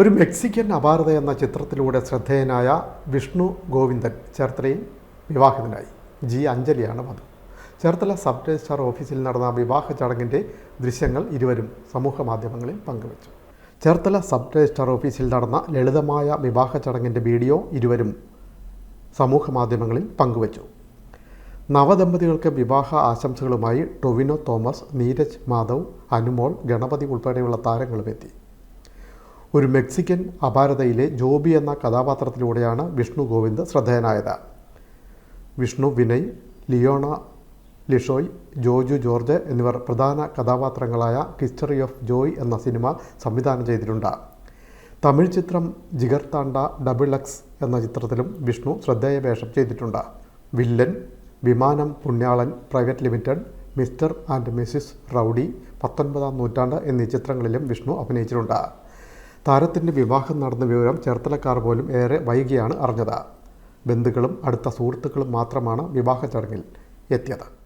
ഒരു മെക്സിക്കൻ അപാരത എന്ന ചിത്രത്തിലൂടെ ശ്രദ്ധേയനായ വിഷ്ണു ഗോവിന്ദൻ ചേർത്തലയിൽ വിവാഹിതനായി. ജി. അഞ്ജലിയാണ് വധു ചേർത്തല സബ് രജിസ്ട്രാർ ഓഫീസിൽ നടന്ന വിവാഹ ചടങ്ങിന്റെ ദൃശ്യങ്ങൾ ഇരുവരും സമൂഹ മാധ്യമങ്ങളിൽ പങ്കുവച്ചു. ചേർത്തല സബ് രജിസ്ട്രാർ ഓഫീസിൽ നടന്ന ലളിതമായ വിവാഹ ചടങ്ങിന്റെ വീഡിയോ ഇരുവരും സമൂഹ മാധ്യമങ്ങളിൽ പങ്കുവച്ചു. നവദമ്പതികൾക്ക് വിവാഹ ആശംസകളുമായി ടൊവിനോ തോമസ് നീരജ് മാധവ് അനുമോൾ ഗണപതി ഉൾപ്പെടെയുള്ള താരങ്ങളും എത്തി. ഒരു മെക്സിക്കൻ അപാരതയിലെ ജോബി എന്ന കഥാപാത്രത്തിലൂടെയാണ് വിഷ്ണു ഗോവിന്ദ് ശ്രദ്ധേയനായത്. വിഷ്ണു വിനയ് ലിയോണ ലിഷോയ് ജോജു ജോർജ് എന്നിവർ പ്രധാന കഥാപാത്രങ്ങളായ ഹിസ്റ്ററി ഓഫ് ജോയ് എന്ന സിനിമ സംവിധാനം ചെയ്തിട്ടുണ്ട്. തമിഴ് ചിത്രം ജിഗർ താണ്ട ഡബിൾ എക്സ് എന്ന ചിത്രത്തിലും വിഷ്ണു ശ്രദ്ധേയ വേഷം ചെയ്തിട്ടുണ്ട്. Villain Vimanam Punyalan private limited Mr and Mrs rowdy Pathonpatham Noottandu എന്നീ ചിത്രങ്ങളിലും വിഷ്ണു അഭിനയിച്ചിട്ടുണ്ട്. താരത്തിന്റെ വിവാഹം നടന്ന വിവരം ചേർത്തലക്കാർ പോലും ഏറെ വൈകിയാണ് അറിഞ്ഞത്. ബന്ധുക്കളും അടുത്ത സുഹൃത്തുക്കളും മാത്രമാണ് വിവാഹ ചടങ്ങിൽ എത്തിയത്.